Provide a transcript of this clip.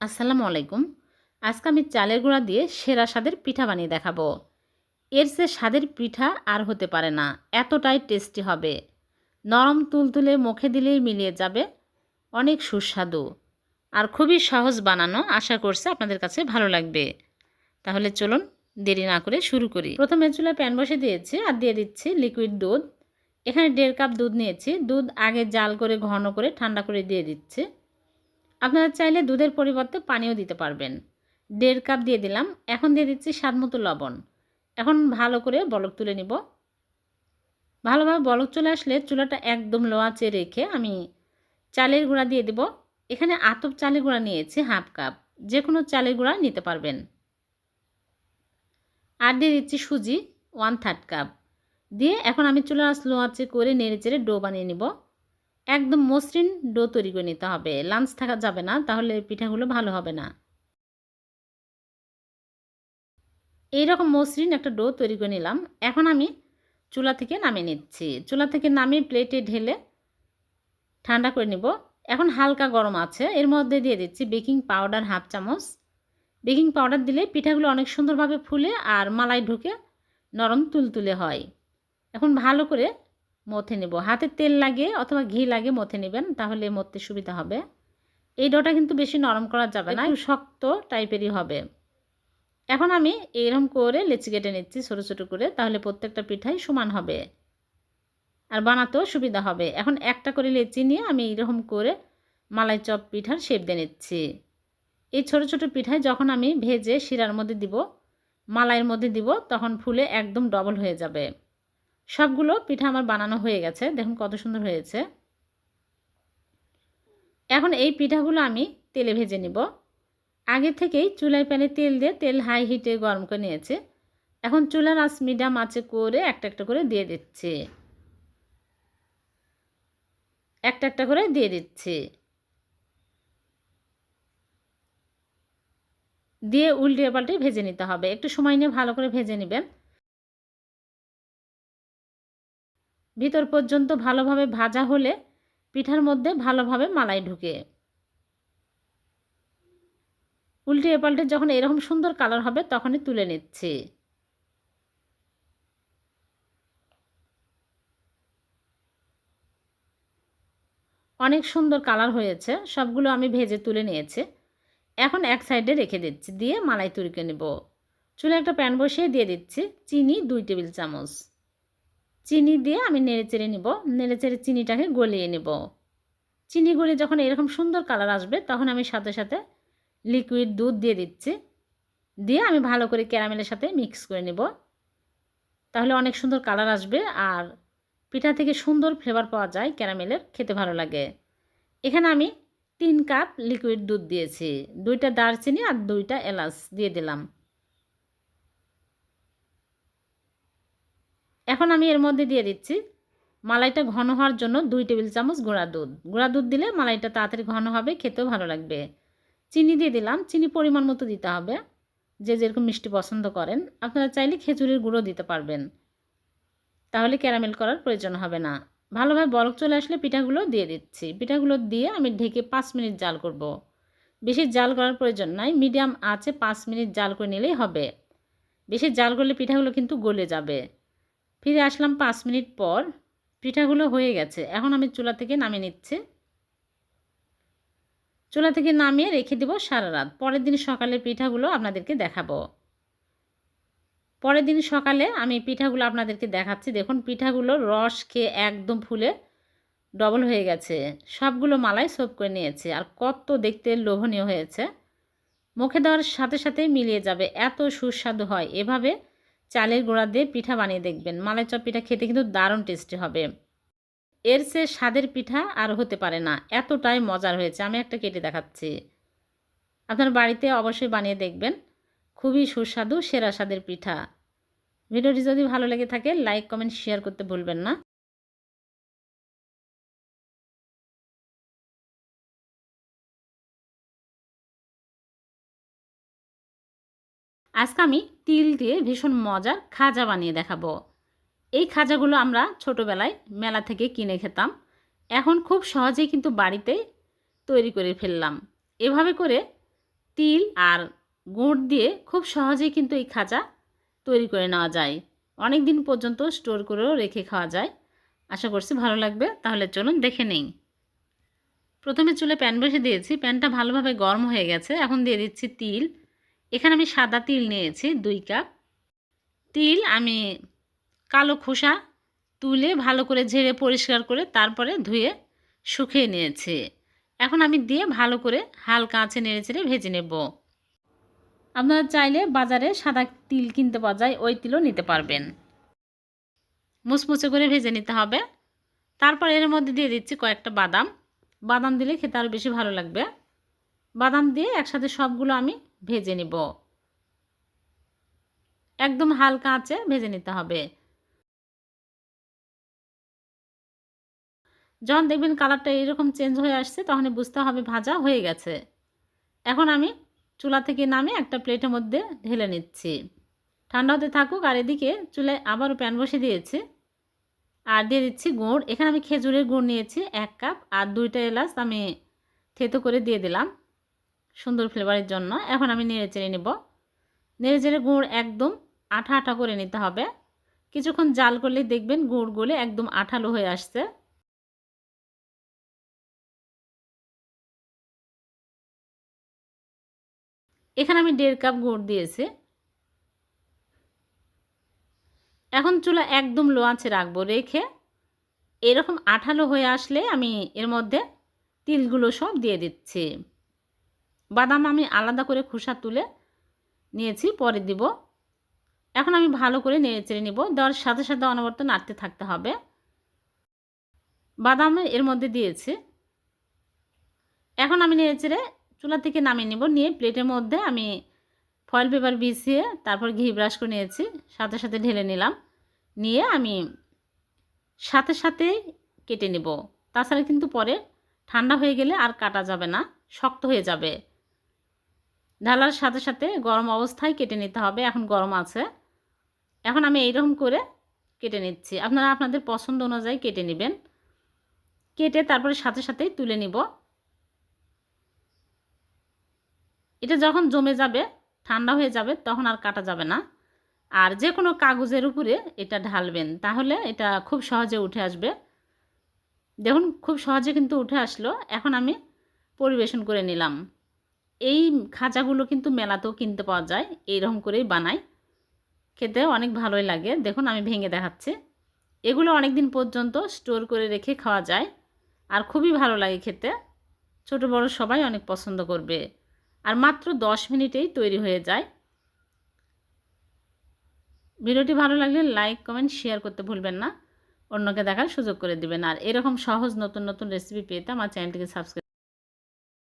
আসসালামু আলাইকুম। আজকে আমি চালের গুঁড়া দিয়ে সেরা স্বাদের পিঠা বানিয়ে দেখাবো। এর যে স্বাদের পিঠা আর হতে পারে না, এতটাই টেস্টি হবে। নরম তুলতুলে মুখে দিলেই মিলিয়ে যাবে, অনেক সুস্বাদু। আর খুবই সহজ বানানো, আশা করছে আপনাদের কাছে ভালো লাগবে। তাহলে চলুন দেরি না করে শুরু করি। প্রথমে চুলায় প্যান বসে দিয়েছি আর দিয়ে দিচ্ছি লিকুইড দুধ। এখানে দেড় কাপ দুধ নিয়েছি। দুধ আগে জাল করে ঘন করে ঠান্ডা করে দিয়ে দিচ্ছি। আপনারা চাইলে দুধের পরিবর্তে পানিও দিতে পারবেন। দেড় কাপ দিয়ে দিলাম। এখন দিয়ে দিচ্ছি স্বাদ মতো লবণ। এখন ভালো করে বলক তুলে নিব। ভালোভাবে বলক চলে আসলে চুলাটা একদম লো আঁচে রেখে আমি চালের গুঁড়া দিয়ে দেব। এখানে আতপ চালের গুঁড়া নিয়েছি হাফ কাপ। যে কোনো চালের গুঁড়া নিতে পারবেন। আর দিয়ে দিচ্ছি সুজি, ওয়ান থার্ড কাপ। দিয়ে এখন আমি চুলা স্লো আঁচে করে নেড়ে চেড়ে ডো বানিয়ে নিব। একদম মসৃণ ডো তৈরি করে নিতে হবে। লাঞ্চ থাকা যাবে না, তাহলে পিঠাগুলো ভালো হবে না। এইরকম মসৃণ একটা ডো তৈরি করে নিলাম। এখন আমি চুলা থেকে নামিয়ে নিচ্ছি। চুলা থেকে নামিয়ে প্লেটে ঢেলে ঠান্ডা করে নিব। এখন হালকা গরম আছে। এর মধ্যে দিয়ে দিচ্ছি বেকিং পাউডার হাফ চামচ। বেকিং পাউডার দিলে পিঠাগুলো অনেক সুন্দরভাবে ফুলে আর মালাই ঢুকে নরম তুলতুলে হয়। এখন ভালো করে মথে নেব। হাতে তেল লাগে অথবা ঘি লাগে মথে নেবেন তাহলে মথতে সুবিধা হবে। এই ডোটা কিন্তু বেশি নরম করা যাবে না একটু শক্ত টাইপেরই হবে। এখন আমি এইরকম করে লেচি কেটে নিচ্ছি ছোটো ছোটো করে তাহলে প্রত্যেকটা পিঠাই সমান হবে। আর বানাতেও সুবিধা হবে। এখন একটা করে লেচি নিয়ে আমি এইরকম করে মালাই চপ পিঠার শেপ দিয়ে নিচ্ছি। এই ছোট ছোট পিঠায় যখন আমি ভেজে শিরার মধ্যে দিব মালাইয়ের মধ্যে দিব তখন ফুলে একদম ডবল হয়ে যাবে। সবগুলো পিঠা আমার বানানো হয়ে গেছে। দেখুন কত সুন্দর হয়েছে। এখন এই পিঠাগুলো আমি তেলে ভেজে নিব। আগে থেকেই চুলায় প্যানে তেল দিয়ে তেল হাই হিটে গরম করে নিয়েছে। এখন চুলার আঁচ মিডিয়াম আঁচে করে একটা একটা করে দিয়ে দিচ্ছে। একটা একটা করে দিয়ে দিচ্ছে। দিয়ে উল্টে পাল্টে ভেজে নিতে হবে। একটু সময় নিয়ে ভালো করে ভেজে নেবেন। ভিতর পর্যন্ত ভালোভাবে ভাজা হলে পিঠার মধ্যে ভালোভাবে মালাই ঢুকে। উল্টে পাল্টে যখন এরকম সুন্দর কালার হবে তখনই তুলে নিচ্ছি। অনেক সুন্দর কালার হয়েছে, সবগুলো আমি ভেজে তুলে নিয়েছি। এখন এক সাইডে রেখে দিচ্ছি, দিয়ে মালাই তুরিকে নেব। চুলে একটা প্যান বসিয়ে দিয়ে দিচ্ছি, চিনি দুই টেবিল চামচ। চিনি দিয়ে আমি নেড়ে চেড়ে নিব। নেড়ে চেড়ে চিনিটাকে গলিয়ে নেব। চিনি গলে যখন এরকম সুন্দর কালার আসবে, তখন আমি সাথে সাথে লিকুইড দুধ দিয়ে দিচ্ছি। দিয়ে আমি ভালো করে ক্যারামেলের সাথে মিক্স করে নেব। তাহলে অনেক সুন্দর কালার আসবে আর পিঠা থেকে সুন্দর ফ্লেভার পাওয়া যায় ক্যারামেলের, খেতে ভালো লাগে। এখানে আমি তিন কাপ লিকুইড দুধ দিয়েছি। দুইটা দারচিনি আর দুইটা এলাচ দিয়ে দিলাম। এখন আমি এর মধ্যে দিয়ে দিচ্ছি মালাইটা ঘন হওয়ার জন্য দুই টেবিল চামচ গুঁড়া দুধ। গুঁড়া দুধ দিলে মালাইটা তাড়াতাড়ি ঘন হবে, খেতেও ভালো লাগবে। চিনি দিয়ে দিলাম, চিনি পরিমাণ মতো দিতে হবে। যে যেরকম মিষ্টি পছন্দ করেন, আপনারা চাইলে খেজুরের গুঁড়ো দিতে পারবেন। তাহলে ক্যারামেল করার প্রয়োজন হবে না। ভালোভাবে বরফ চলে আসলে পিঠাগুলো দিয়ে দিচ্ছি। পিঠাগুলো দিয়ে আমি ঢেকে পাঁচ মিনিট জাল করব। বেশি জাল করার প্রয়োজন নাই, মিডিয়াম আছে পাঁচ মিনিট জাল করে নিলেই হবে। বেশি জাল করলে পিঠাগুলো কিন্তু গলে যাবে। ফিরে আসলাম পাঁচ মিনিট পর। পিঠাগুলো হয়ে গেছে। এখন আমি চুলা থেকে নামিয়ে নিচ্ছি। চুলা থেকে নামিয়ে রেখে দেবো সারা রাত। পরের দিন সকালে পিঠাগুলো আপনাদেরকে দেখাবো। পরের দিন সকালে আমি পিঠাগুলো আপনাদেরকে দেখাচ্ছি। দেখুন, পিঠাগুলো রস খেয়ে একদম ফুলে ডবল হয়ে গেছে। সবগুলো মালাই সোপ করে নিয়েছে আর কত দেখতে লোভনীয় হয়েছে। মুখে দেওয়ার সাথে সাথে মিলিয়ে যাবে। এত সুস্বাদু হয়। এভাবে চালের গোড়া দিয়ে পিঠা বানিয়ে দেখবেন। মালাই চপ পিঠা খেতে কিন্তু দারুণ টেস্টি হবে। এর সে স্বাদের পিঠা আর হতে পারে না। এতটাই মজার হয়েছে। আমি একটা কেটে দেখাচ্ছি। আপনার বাড়িতে অবশ্যই বানিয়ে দেখবেন। খুবই সুস্বাদু, সেরা স্বাদের পিঠা। ভিডিওটি যদি ভালো লেগে থাকে লাইক কমেন্ট শেয়ার করতে ভুলবেন না। আজকে আমি তিল দিয়ে ভীষণ মজার খাজা বানিয়ে দেখাবো। এই খাজাগুলো আমরা ছোটোবেলায় মেলা থেকে কিনে খেতাম। এখন খুব সহজেই কিন্তু বাড়িতে তৈরি করে ফেললাম। এভাবে করে তিল আর গুড় দিয়ে খুব সহজেই কিন্তু এই খাজা তৈরি করে নেওয়া যায়। অনেক দিন পর্যন্ত স্টোর করেও রেখে খাওয়া যায়। আশা করছি ভালো লাগবে। তাহলে চলুন দেখে নেই। প্রথমে চুলে প্যান বসে দিয়েছি। প্যানটা ভালোভাবে গরম হয়ে গেছে। এখন দিয়ে দিচ্ছি তিল। এখানে আমি সাদা তিল নিয়েছি, দুই কাপ। তিল আমি কালো খোসা তুলে ভালো করে ঝেড়ে পরিষ্কার করে তারপরে ধুয়ে শুকিয়ে নিয়েছি। এখন আমি দিয়ে ভালো করে হালকা আঁচে নেড়ে চেড়ে ভেজে নেব। আপনারা চাইলে বাজারে সাদা তিল কিনতে পাওয়া যায় ওই তিলও নিতে পারবেন। মুচমুচে করে ভেজে নিতে হবে। তারপর এর মধ্যে দিয়ে দিচ্ছি কয়েকটা বাদাম। বাদাম দিলে খেতে আরও বেশি ভালো লাগবে। বাদাম দিয়ে একসাথে সবগুলো আমি ভেজে নিব। একদম হালকা আঁচে ভেজে নিতে হবে। যখন দেখবেন কালারটা এরকম চেঞ্জ হয়ে আসছে তখন বুঝতে হবে ভাজা হয়ে গেছে। এখন আমি চুলা থেকে নামে একটা প্লেটের মধ্যে ঢেলে নিচ্ছি। ঠান্ডা হতে থাকুক আর এদিকে চুলায় আবারও প্যান বসে দিয়েছি। আর দিয়ে দিচ্ছি গুড়। এখানে আমি খেজুরের গুড় নিয়েছি এক কাপ আর দুইটা এলাচ আমি থেতো করে দিয়ে দিলাম। সুন্দর ফ্লেভারের জন্য। এখন আমি নেড়ে চেড়ে নেব। নেড়ে চেড়ে গুড় একদম আঠা আঠা করে নিতে হবে। কিছুক্ষণ জাল করলে দেখবেন গুড় গলে একদম আঠালো হয়ে আসছে। এখানে আমি দেড় কাপ গুড় দিয়েছি। এখন চুলা একদম লো আঁচে রাখব, রেখে এরকম আঠালো হয়ে আসলে আমি এর মধ্যে তিলগুলো সব দিয়ে দিচ্ছি। বাদাম আমি আলাদা করে খোসা তুলে নিয়েছি, পরে দিব। এখন আমি ভালো করে নেড়ে চেড়ে নিব। দেওয়ার সাথে সাথে অনবর্ত নাড়তে থাকতে হবে। বাদাম এর মধ্যে দিয়েছি। এখন আমি নেড়ে চেড়ে চুলা থেকে নামিয়ে নিব। নিয়ে প্লেটের মধ্যে আমি ফয়েল পেপার বিছিয়ে তারপর ঘি ব্রাশ করে নিয়েছি। সাথে সাথে ঢেলে নিলাম। নিয়ে আমি সাথে সাথে কেটে নেব। তাছাড়া কিন্তু পরে ঠান্ডা হয়ে গেলে আর কাটা যাবে না, শক্ত হয়ে যাবে। ঢালার সাথে সাথে গরম অবস্থায় কেটে নিতে হবে। এখন গরম আছে। এখন আমি এইরকম করে কেটে নিচ্ছি। আপনারা আপনাদের পছন্দ অনুযায়ী কেটে নেবেন। কেটে তারপরে সাথে সাথেই তুলে নিব। এটা যখন জমে যাবে, ঠান্ডা হয়ে যাবে, তখন আর কাটা যাবে না। আর যে কোনো কাগজের উপরে এটা ঢালবেন, তাহলে এটা খুব সহজে উঠে আসবে। দেখুন, খুব সহজে কিন্তু উঠে আসলো। এখন আমি পরিবেশন করে নিলাম। এই খাঁচাগুলো কিন্তু মেলাতেও কিনতে পাওয়া যায়, এইরকম করেই বানাই। খেতে অনেক ভালোই লাগে। দেখুন, আমি ভেঙে দেখাচ্ছি। এগুলো অনেক দিন পর্যন্ত স্টোর করে রেখে খাওয়া যায় আর খুবই ভালো লাগে খেতে। ছোট, বড় সবাই অনেক পছন্দ করবে। আর মাত্র দশ মিনিটেই তৈরি হয়ে যায়। ভিডিওটি ভালো লাগলে লাইক, কমেন্ট, শেয়ার করতে ভুলবেন না। অন্যকে দেখার সুযোগ করে দিবেন। আর এরকম সহজ নতুন নতুন রেসিপি পেতে আমার চ্যানেলটিকে সাবস্ক্রাইব